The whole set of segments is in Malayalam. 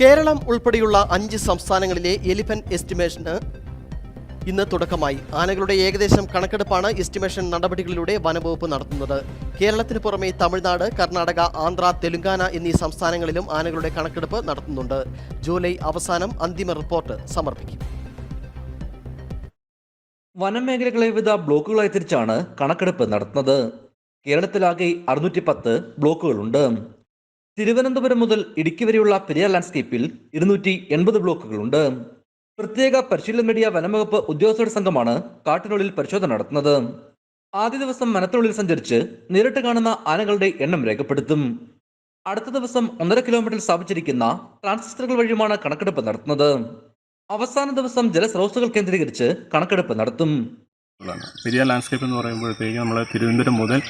കേരളം ഉൾപ്പെടെയുള്ള അഞ്ച് സംസ്ഥാനങ്ങളിലെ എലിഫന്റ് എസ്റ്റിമേഷന് ഇന്ന് തുടക്കമായി. ആനകളുടെ ഏകദേശം കണക്കെടുപ്പാണ് എസ്റ്റിമേഷൻ നടപടികളിലൂടെ വനംവകുപ്പ് നടത്തുന്നത്. കേരളത്തിന് പുറമെ തമിഴ്നാട് കർണാടക ആന്ധ്ര തെലുങ്കാന എന്നീ സംസ്ഥാനങ്ങളിലും ആനകളുടെ കണക്കെടുപ്പ് നടത്തുന്നുണ്ട്. ജൂലൈ അവസാനം അന്തിമ റിപ്പോർട്ട് സമർപ്പിക്കും. വനം മേഖലകളെ വിവിധ ബ്ലോക്കുകളായി തിരിച്ചാണ് കണക്കെടുപ്പ് നടത്തുന്നത്. കേരളത്തിലാകെ അറുന്നൂറ്റി പത്ത് ബ്ലോക്കുകളുണ്ട്. തിരുവനന്തപുരം മുതൽ ഇടുക്കി വരെയുള്ള പെരിയാർ ലാൻഡ്സ്കേപ്പിൽ ഇരുന്നൂറ്റി എൺപത് ബ്ലോക്കുകളുണ്ട്. പ്രത്യേക പരിശീലനം നേടിയ വനംവകുപ്പ് ഉദ്യോഗസ്ഥരുടെ സംഘമാണ് കാട്ടിനുള്ളിൽ പരിശോധന നടത്തുന്നത്. ആദ്യ ദിവസം വനത്തിനുള്ളിൽ സഞ്ചരിച്ച് നേരിട്ട് കാണുന്ന ആനകളുടെ എണ്ണം രേഖപ്പെടുത്തും. അടുത്ത ദിവസം ഒന്നര കിലോമീറ്ററിൽ സ്ഥാപിച്ചിരിക്കുന്ന ട്രാൻസിസ്റ്ററുകൾ വഴിയുമാണ് കണക്കെടുപ്പ് നടത്തുന്നത്. അവസാന ദിവസം ജലസ്രോതസ്സുകൾ കേന്ദ്രീകരിച്ച് കണക്കെടുപ്പ് നടത്തും. പെരിയ ലാൻഡ്സ്കേപ്പ് എന്ന് പറയുമ്പോഴത്തേക്ക് നമ്മൾ തിരുവനന്തപുരം മുതൽ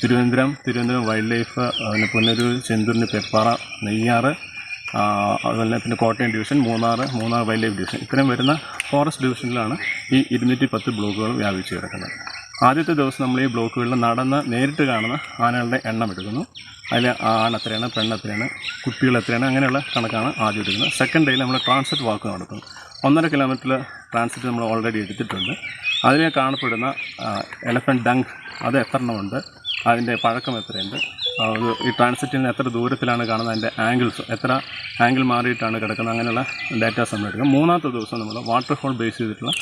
തിരുവനന്തപുരം തിരുവനന്തപുരം വൈൽഡ് ലൈഫ് പിന്നെ പുനലൂർ ചെന്തൂരിന് പെപ്പാറ നെയ്യാറ് അതുപോലെ പിന്നെ Kottayam division Munnar Munnar wildlife division ഇത്രയും വരുന്ന ഫോറസ്റ്റ് ഡിവിഷനിലാണ് ഈ ഇരുന്നൂറ്റി പത്ത് ബ്ലോക്കുകൾ വ്യാപിച്ച് കിടക്കുന്നത്. ആദ്യത്തെ ദിവസം നമ്മൾ ഈ ബ്ലോക്കുകളിൽ നടന്ന് നേരിട്ട് കാണുന്ന ആനകളുടെ എണ്ണം എടുക്കുന്നു. അതിൽ ആൺ എത്രയാണ് പെണ്ണ് എത്രയാണ് കുട്ടികൾ എത്രയാണ് അങ്ങനെയുള്ള കണക്കാണ് ആദ്യം എടുക്കുന്നത്. സെക്കൻഡ് ഡേയിൽ നമ്മൾ ട്രാൻസിറ്റ് വാക്ക് നടത്തുന്നു. ഒന്നര കിലോമീറ്റർ ട്രാൻസിറ്റ് നമ്മൾ ഓൾറെഡി എടുത്തിട്ടുണ്ട്. അതിനെ കാണപ്പെടുന്ന എലഫന്റ് ഡങ് അത് എത്ര എണ്ണമുണ്ട് അതിന്റെ പഴക്കം എത്രയുണ്ട്? ഈ ട്രാൻസിറ്റിന് എത്ര ദൂരത്തിലാണ് കാണുന്നത്? അതിന്റെ ആംഗിൾസ് എത്ര ആംഗിൾ മാറിയിട്ടാണ് കിടക്കുന്നത്? അങ്ങനെയുള്ള ഡാറ്റാസ് നമ്മൾ എടുക്കും മൂന്നാമത്തെ ദിവസം നമ്മൾ വാട്ടർഫോൾ ബേസ് ചെയ്തിട്ടുള്ള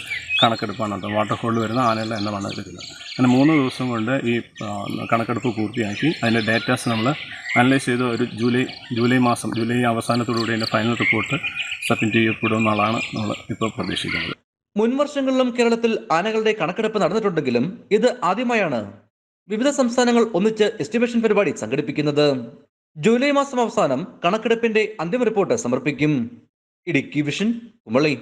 കണക്കെടുപ്പാണ് നടത്തുന്നത് വാട്ടർഫോളിൽ വരുന്ന ആനകളുടെ എണ്ണമാണ് എടുക്കുന്നത്. അങ്ങനെ മൂന്ന് ദിവസം കൊണ്ട് ഈ കണക്കെടുപ്പ് പൂർത്തിയാക്കി. അതിന്റെ ഡാറ്റാസ് നമ്മൾ അനലൈസ് ചെയ്ത് ഒരു ജൂലൈ ജൂലൈ മാസം ജൂലൈ അവസാനത്തോടുകൂടി അതിന്റെ ഫൈനൽ റിപ്പോർട്ട് സബ്മിറ്റ് ചെയ്യപ്പെടുമെന്നുള്ളതാണ് നമ്മൾ ഇപ്പോൾ പ്രതീക്ഷിക്കുന്നത്. മുൻ വർഷങ്ങളിലും കേരളത്തിൽ ആനകളുടെ കണക്കെടുപ്പ് നടന്നിട്ടുണ്ടെങ്കിലും ഇത് ആദ്യമായാണ് വിവിധ സംസ്ഥാനങ്ങൾ ഒന്നിച്ച് എസ്റ്റിമേഷൻ പരിപാടി സംഘടിപ്പിക്കുന്നത്. ജൂലൈ മാസം അവസാനം കണക്കെടുപ്പിന്റെ അന്തിമ റിപ്പോർട്ട് സമർപ്പിക്കും. ഇടുക്കി വിഷൻ കുമളി.